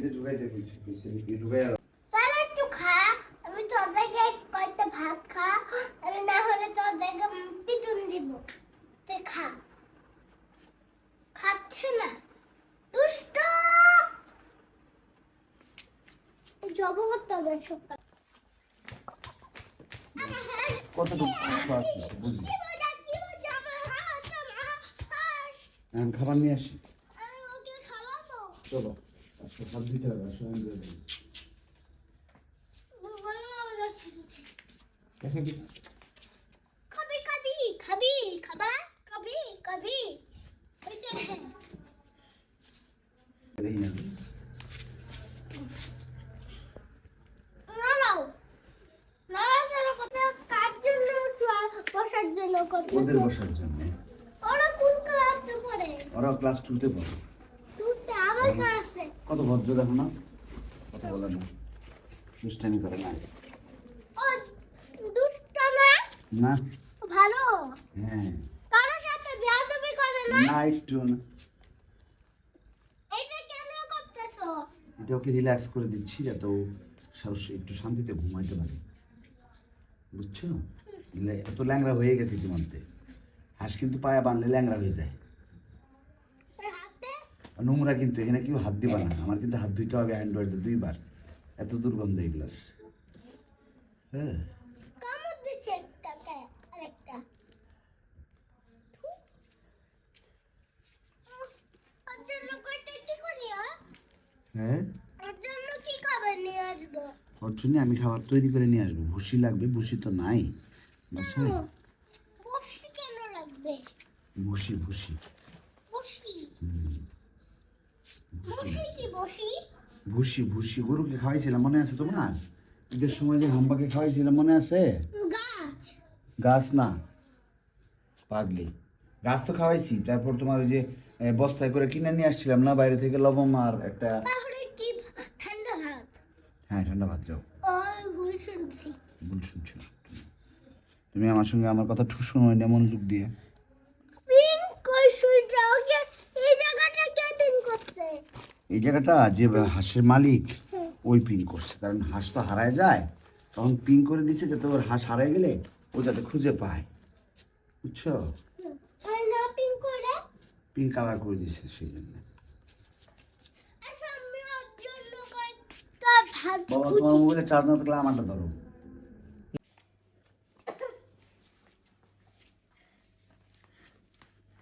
ঢুকাইতে কইছি কইছি কি ঢুকাই তাহলে একটু খা। আমি তোদেরকে কয়েকটা ভাত খা। আমি না হলে তোদেরকে পিটুন দিব। তুই খা। খাচ্ছে না। দুষ্ট! জব করতে হবে সকাল। কতটুকু আছে বুঝলি? এখন খাবার নিয়ে আসি। চলো। আসো হাত দিতে হবে আসো আমি দিয়ে দেবো। এখন কি? খাবি খাবি খাবি খাবা দেখি না। জন্য ওদের বসার ওরা কোন ক্লাসে পড়ে? ওরা ক্লাস টুতে পড়ে। তুই আমার ক্লাসে কত ভদ্র দেখো না? কত বলে না। দুষ্টামি করে না। না। ভালো। হ্যাঁ। কারোর সাথে বেয়াদবি করে না? না একটু না। এটা কেন করতেছো? এটা ওকে রিল্যাক্স করে দিচ্ছি যাতে ও একটু শান্তিতে ঘুমাইতে পারে। বুঝছ? এত ল্যাংরা হয়ে গেছে ইতিমধ্যে। হাঁস কিন্তু পায়ে বানলে ল্যাংরা হয়ে যায়। নোংরা কিন্তু এখানে কেউ হাত দিবা না। আমার কিন্তু হাত ধুইতে হবে অ্যান্ড্রয়েড দুইবার। এত দুর্গন্ধ এগুলো। হ্যাঁ। করি হ্যাঁ? হ্যাঁ? ওর জন্য আমি খাবার তৈরি করে নিয়ে আসব। ভুসি লাগবে ভুসি তো নাই। লাগবে? ভুসি ভুসি। বসি ভুসি ভুসি গরুকে খাওয়াইছিলাম মনে আছে তোমার? ঈদের সময় যে হাম্বাকে খাওয়াইছিলাম মনে আছে? গাছ। না। পাগলি। গাছ তো খাওয়াইছি তারপর তোমার ওই যে বস্তায় করে কিনে নিয়ে আসছিলাম না বাইরে থেকে লবণ আর একটা হ্যাঁ ঠান্ডা ভাত যাও। ভুল শুনছি। তুমি আমার সঙ্গে আমার কথা ঠুস শোনো না মনোযোগ দিয়ে পিন কই সুইটা ওকে এই জায়গাটা কে পিন করছে এই জায়গাটা যে হাঁসের মালিক ওই পিন করছে। কারণ হাঁস তো হারায় যায় তখন পিন করে দিছে যাতে ওর হাঁস হারায় গেলে ও যাতে খুঁজে পায়। বুঝছ? পিন কালার করে? দিছে সেই জন্য। আচ্ছা বাবা তোমার মোবাইলে চার্জ না থাকলে আমারটা ধরো।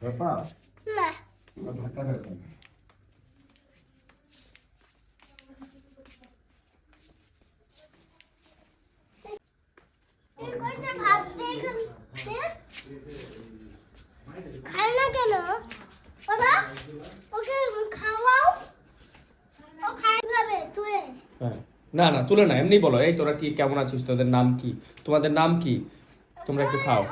ব্যাপার? না। ধাক্কা ধাক্কা এই কয়টা ভাত দে এখান দে। খায় না কেন বাবা হ্যাঁ। না না, তুলে না, এমনি বলো। এই তোরা কি, কেমন আছিস? তোদের নাম কি? তোমাদের নাম কি? তোমরা একটু খাও।